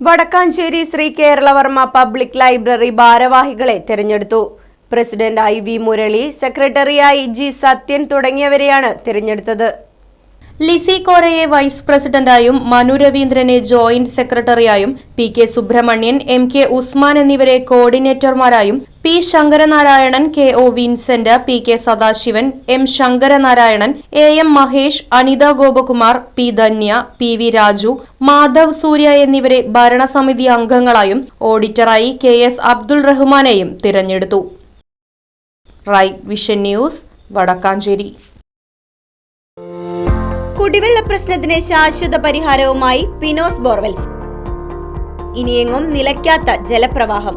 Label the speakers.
Speaker 1: Vadakkanchery Shri Keralavarma public library ഭാരവാഹികളെ തിരഞ്ഞെടുത്തു. President I V Murali സെക്രട്ടറിയായി ജി സത്യൻ തുടങ്ങിയവരെയാണ് തിരഞ്ഞെടുത്തത്.
Speaker 2: ലിസി കോരയെ വൈസ് പ്രസിഡന്റായും മനു രവീന്ദ്രനെ joint സെക്രട്ടറിയായും P K Subrahmanyan M K Usman എന്നിവരെ കോർഡിനേറ്റർമാരായും P Sankaranarayanan K O Vincent P K Sadasivan M Sankaranarayanan A M Mahesh Anitha Gopakumar P Dhanya P V Raju Madhav Surya എന്നിവരെ ഭരണസമിതി അംഗങ്ങളായും ഓഡിറ്ററായി കെ എസ് അബ്ദുൾ റഹ്മാനെയും തിരഞ്ഞെടുത്തു. Vision News Vadakkanchery.
Speaker 1: കുടിവെള്ള പ്രശ്നത്തിന് ശാശ്വത പരിഹാരവുമായി പിനോസ് ബോർവെൽസ്. ഇനിയെങ്ങും നിലയ്ക്കാത്ത ജലപ്രവാഹം.